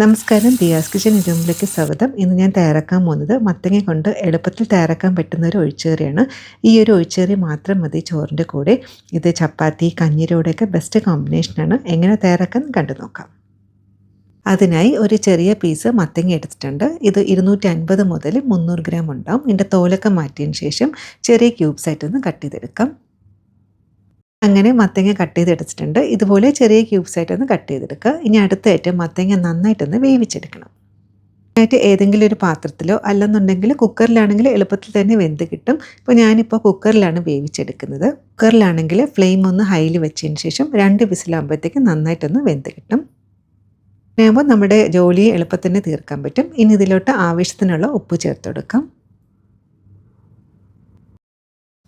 നമസ്കാരം ദിയാസ് കിച്ചൻ റൂമിലേക്ക് സ്വാഗതം. ഇന്ന് ഞാൻ തയ്യാറാക്കാൻ പോകുന്നത് മത്തങ്ങ കൊണ്ട് എളുപ്പത്തിൽ തയ്യാറാക്കാൻ പറ്റുന്ന ഒരു ഒഴിച്ചേറിയാണ് ഈ ഒരു ഒഴിച്ചേറി മാത്രം മതി ചോറിന്റെ കൂടെ. ഇത് ചപ്പാത്തി കഞ്ഞിരോടെയൊക്കെ ബെസ്റ്റ് കോമ്പിനേഷനാണ് എങ്ങനെ തയ്യാറാക്കാൻ കണ്ടു നോക്കാം. അതിനായി ഒരു ചെറിയ പീസ് മത്തങ്ങ എടുത്തിട്ടുണ്ട്. ഇത് ഇരുന്നൂറ്റി അൻപത് മുതൽ മുന്നൂറ് ഗ്രാം ഉണ്ടാവും. ഇതിന്റെ തോലൊക്കെ മാറ്റിയതിന് ശേഷം ചെറിയ ക്യൂബ്സ് ആയിട്ടൊന്ന് കട്ട് ചെയ്തെടുക്കാം. അങ്ങനെ മത്തങ്ങ കട്ട് ചെയ്തെടുത്തിട്ടുണ്ട് ഇതുപോലെ ചെറിയ ക്യൂബ്സ് ആയിട്ടൊന്ന് കട്ട് ചെയ്തെടുക്കുക. ഇനി അടുത്തായിട്ട് മത്തങ്ങ നന്നായിട്ടൊന്ന് വേവിച്ചെടുക്കണം. ആയിട്ട് ഏതെങ്കിലും ഒരു പാത്രത്തിലോ അല്ലെന്നുണ്ടെങ്കിൽ കുക്കറിലാണെങ്കിൽ എളുപ്പത്തിൽ തന്നെ വെന്ത് കിട്ടും. ഇപ്പോൾ ഞാനിപ്പോൾ കുക്കറിലാണ് വേവിച്ചെടുക്കുന്നത്. കുക്കറിലാണെങ്കിൽ ഫ്ലെയിം ഒന്ന് ഹൈയിൽ വെച്ചതിന് ശേഷം രണ്ട് വിസിലാകുമ്പോഴത്തേക്ക് നന്നായിട്ടൊന്ന് വെന്ത് കിട്ടും. അങ്ങനെയാകുമ്പോൾ നമ്മുടെ ജോലിയെ എളുപ്പത്തിന് തീർക്കാൻ പറ്റും. ഇനി ഇതിലോട്ട് ആവശ്യത്തിനുള്ള ഉപ്പ് ചേർത്ത് കൊടുക്കാം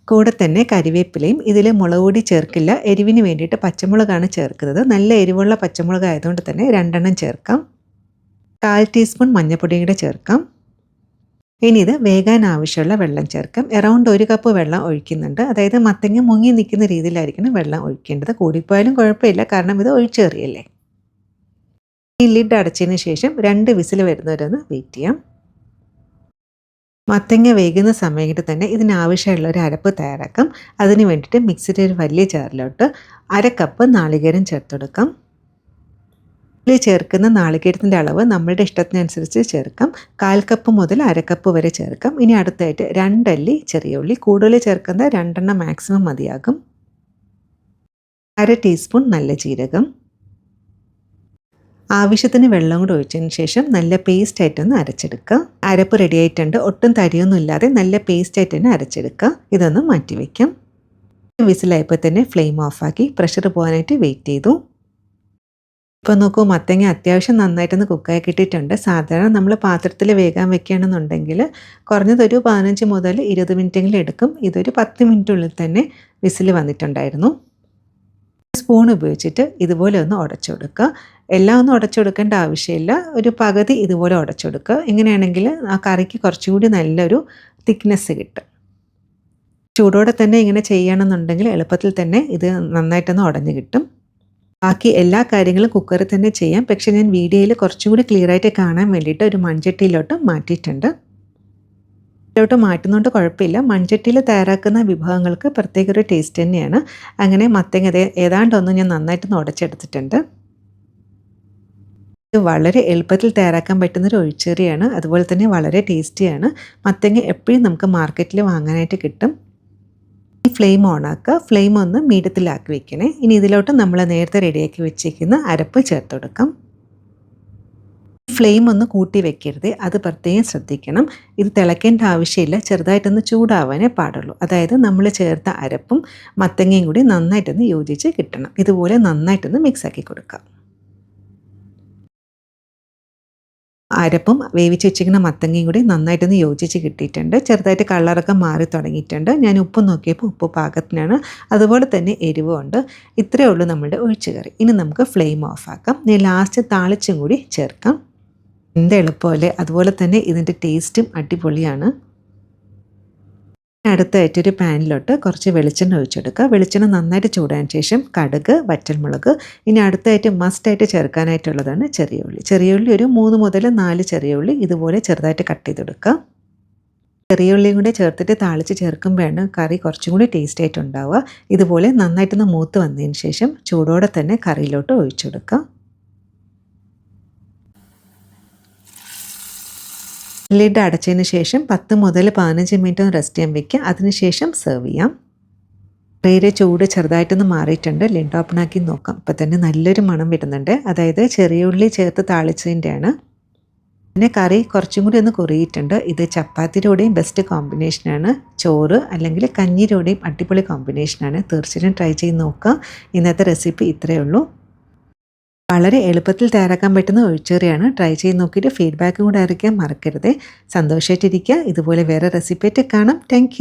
കൂടെ തന്നെ കരിവേപ്പിലയും ഇതിൽ മുളക് പൊടി ചേർക്കില്ല. എരിവിന് വേണ്ടിയിട്ട് പച്ചമുളകാണ് ചേർക്കുന്നത്. നല്ല എരിവുള്ള പച്ചമുളക് ആയതുകൊണ്ട് തന്നെ രണ്ടെണ്ണം ചേർക്കാം. കാൽ ടീസ്പൂൺ മഞ്ഞൾപ്പൊടിയും കൂടെ ചേർക്കാം. ഇനി ഇത് വേകാൻ ആവശ്യമുള്ള വെള്ളം ചേർക്കാം. എറൗണ്ട് ഒരു കപ്പ് വെള്ളം ഒഴിക്കുന്നുണ്ട്. അതായത് മത്തങ്ങ മുങ്ങി നിൽക്കുന്ന രീതിയിലായിരിക്കണം വെള്ളം ഒഴിക്കേണ്ടത്. കൂടിപ്പോയാലും കുഴപ്പമില്ല. കാരണം ഇത് ഒഴിച്ചേറിയല്ലേ. ഈ ലിഡ് അടച്ചതിന് ശേഷം രണ്ട് വിസിൽ വരുന്നവരൊന്ന് വെയിറ്റ് ചെയ്യാം. മത്തങ്ങ വേകുന്ന സമയത്ത് തന്നെ ഇതിനാവശ്യമുള്ള ഒരു അരപ്പ് തയ്യാറാക്കാം. അതിന് വേണ്ടിയിട്ട് മിക്സിയുടെ ഒരു വലിയ ജാറിലോട്ട് അര കപ്പ് നാളികേരം ചേർത്തെടുക്കാം. ഇതിൽ ചേർക്കുന്ന നാളികേരത്തിന്റെ അളവ് നമ്മളുടെ ഇഷ്ടത്തിനനുസരിച്ച് ചേർക്കാം. കാൽ കപ്പ് മുതൽ അര കപ്പ് വരെ ചേർക്കാം. ഇനി അടുത്തായിട്ട് രണ്ടല്ലി ചെറിയ ഉള്ളി കൂടുതൽ ചേർക്കുന്ന രണ്ടെണ്ണം മാക്സിമം മതിയാകും. അര ടീസ്പൂൺ നല്ല ജീരകം. ആവശ്യത്തിന് വെള്ളം കൂടെ ഒഴിച്ചതിന് ശേഷം നല്ല പേസ്റ്റ് ആയിട്ടൊന്ന് അരച്ചെടുക്കുക. അരപ്പ് റെഡി ആയിട്ടുണ്ട്. ഒട്ടും തരിയൊന്നും ഇല്ലാതെ നല്ല പേസ്റ്റ് ആയിട്ട് തന്നെ അരച്ചെടുക്കുക. ഇതൊന്ന് മാറ്റി വയ്ക്കാം വിസിലായപ്പോൾ തന്നെ ഫ്ലെയിം ഓഫാക്കി പ്രഷർ പോകാനായിട്ട് വെയിറ്റ് ചെയ്തു. ഇപ്പോൾ നോക്കൂ മത്തങ്ങ അത്യാവശ്യം നന്നായിട്ടൊന്ന് കുക്കായി കിട്ടിയിട്ടുണ്ട്. സാധാരണ നമ്മൾ പാത്രത്തിൽ വേഗം വെക്കുകയാണെന്നുണ്ടെങ്കിൽ കുറഞ്ഞതൊരു പതിനഞ്ച് മുതൽ ഇരുപത് മിനിറ്റെങ്കിലും എടുക്കും. ഇതൊരു പത്ത് മിനിറ്റുള്ളിൽ തന്നെ വിസിൽ വന്നിട്ടുണ്ടായിരുന്നു. സ്പൂൺ ഉപയോഗിച്ചിട്ട് ഇതുപോലെ ഒന്ന് ഉടച്ചെടുക്കുക. എല്ലാം ഒന്നും ഉടച്ചെടുക്കേണ്ട ആവശ്യമില്ല. ഒരു പകുതി ഇതുപോലെ ഉടച്ചെടുക്കുക. ഇങ്ങനെയാണെങ്കിൽ ആ കറിക്ക് കുറച്ചുകൂടി നല്ലൊരു തിക്നെസ് കിട്ടും. ചൂടോടെ തന്നെ ഇങ്ങനെ ചെയ്യണമെന്നുണ്ടെങ്കിൽ എളുപ്പത്തിൽ തന്നെ ഇത് നന്നായിട്ടൊന്ന് ഉടഞ്ഞു കിട്ടും. ബാക്കി എല്ലാ കാര്യങ്ങളും കുക്കറിൽ തന്നെ ചെയ്യാം. പക്ഷേ ഞാൻ വീഡിയോയിൽ കുറച്ചും കൂടി ക്ലിയർ ആയിട്ട് കാണാൻ വേണ്ടിയിട്ട് ഒരു മൺചട്ടിയിലോട്ട് മാറ്റിയിട്ടുണ്ട്. ഇതിലോട്ട് മാറ്റുന്നതുകൊണ്ട് കുഴപ്പമില്ല മൺചട്ടിയിൽ തയ്യാറാക്കുന്ന വിഭവങ്ങൾക്ക് പ്രത്യേക ഒരു ടേസ്റ്റ് തന്നെയാണ്. അങ്ങനെ മത്തങ്ങ ഏതാണ്ടൊന്നും ഞാൻ നന്നായിട്ടൊന്ന് ഉടച്ചെടുത്തിട്ടുണ്ട് ഇത് വളരെ എളുപ്പത്തിൽ തയ്യാറാക്കാൻ പറ്റുന്ന ഒരു ഒഴിച്ചെറിയാണ് അതുപോലെ തന്നെ വളരെ ടേസ്റ്റിയാണ് മത്തങ്ങ എപ്പോഴും നമുക്ക് മാർക്കറ്റിൽ വാങ്ങാനായിട്ട് കിട്ടും. ഫ്ലെയിം ഓണാക്കുക ഫ്ലെയിം ഒന്ന് മീഡിയത്തിലാക്കി വെക്കണേ. ഇനി ഇതിലോട്ട് നമ്മൾ നേരത്തെ റെഡിയാക്കി വെച്ചിരിക്കുന്ന അരപ്പ് ചേർത്ത് കൊടുക്കാം ഫ്ലെയിം ഒന്ന് കൂട്ടി വെക്കരുത്. അത് പ്രത്യേകം ശ്രദ്ധിക്കണം. ഇത് തിളയ്ക്കേണ്ട ആവശ്യമില്ല. ചെറുതായിട്ടൊന്ന് ചൂടാവാനേ പാടുള്ളൂ. അതായത് നമ്മൾ ചേർത്ത അരപ്പും മത്തങ്ങയും കൂടി നന്നായിട്ടൊന്ന് യോജിച്ച് കിട്ടണം. ഇതുപോലെ നന്നായിട്ടൊന്ന് മിക്സാക്കി കൊടുക്കാം. അരപ്പും വേവിച്ച് വെച്ചിരിക്കുന്ന മത്തങ്ങയും കൂടി നന്നായിട്ടൊന്ന് യോജിച്ച് കിട്ടിയിട്ടുണ്ട്. ചെറുതായിട്ട് കളറൊക്കെ മാറി തുടങ്ങിയിട്ടുണ്ട്. ഞാൻ ഉപ്പ് നോക്കിയപ്പോൾ ഉപ്പ് പാകത്തിനാണ്. അതുപോലെ തന്നെ എരിവുമുണ്ട് ഇത്രയേ ഉള്ളൂ നമ്മുടെ ഒഴിച്ചുകറി. ഇനി നമുക്ക് ഫ്ലെയിം ഓഫ് ആക്കാം. ഇനി ലാസ്റ്റ് താളിച്ചും കൂടി ചേർക്കാം. എന്ത് എളുപ്പമല്ലേ? അതുപോലെ തന്നെ ഇതിന്റെ ടേസ്റ്റും അടിപൊളിയാണ്. അടുത്തായിട്ട് ഒരു പാനിലോട്ട് കുറച്ച് വെളിച്ചെണ്ണ ഒഴിച്ചെടുക്കുക. വെളിച്ചെണ്ണ നന്നായിട്ട് ചൂടാൻ ശേഷം കടുക് വറ്റൽമുളക് ഇനി അടുത്തായിട്ട് മസ്റ്റായിട്ട് ചേർക്കാനായിട്ടുള്ളതാണ് ചെറിയ ഉള്ളി. ചെറിയ ഉള്ളി ഒരു മൂന്ന് മുതൽ നാല് ചെറിയ ഉള്ളി ഇതുപോലെ ചെറുതായിട്ട് കട്ട് ചെയ്തെടുക്കുക. ചെറിയ ഉള്ളിയും കൂടെ ചേർത്തിട്ട് താളിച്ച് ചേർക്കുമ്പോഴാണ് കറി കുറച്ചും കൂടി ടേസ്റ്റ് ആയിട്ടുണ്ടാവുക ഇതുപോലെ നന്നായിട്ടൊന്ന് മൂത്ത് വന്നതിന് ശേഷം ചൂടോടെ തന്നെ കറിയിലോട്ട് ഒഴിച്ചെടുക്കുക. ലിഡ് അടച്ചതിന് ശേഷം പത്ത് മുതൽ പതിനഞ്ച് മിനിറ്റ് ഒന്ന് റെസ്റ്റ് ചെയ്യാൻ വെക്കുക. അതിനുശേഷം സെർവ് ചെയ്യാം. ട്രേയുടെ ചൂട് ചെറുതായിട്ടൊന്ന് മാറിയിട്ടുണ്ട്. ലിഡ് ഓപ്പൺ ആക്കി നോക്കാം. ഇപ്പം തന്നെ നല്ലൊരു മണം വരുന്നുണ്ട്. അതായത് ചെറിയ ഉള്ളി ചേർത്ത് താളിച്ചതിന്റെയാണ്. പിന്നെ കറി കുറച്ചും കൂടി ഒന്ന് കുറിയിട്ടുണ്ട് ഇത് ചപ്പാത്തിയുടെയും ബെസ്റ്റ് കോമ്പിനേഷനാണ് ചോറ് അല്ലെങ്കിൽ കഞ്ഞിയുടെയും അടിപൊളി കോമ്പിനേഷനാണ് തീർച്ചയായിട്ടും ട്രൈ ചെയ്ത് നോക്കുക. ഇന്നത്തെ റെസിപ്പി ഇത്രയേ ഉള്ളൂ. വളരെ എളുപ്പത്തിൽ തയ്യാറാക്കാൻ പറ്റുന്ന ഒഴിച്ചേറിയാണ് ട്രൈ ചെയ്ത് നോക്കിയിട്ട് ഫീഡ്ബാക്കും കൂടെ അറിയിക്കാൻ മറക്കരുത്. സന്തോഷമായിട്ടിരിക്കുക ഇതുപോലെ വേറെ റെസിപ്പിയായിട്ട് കാണാം. താങ്ക്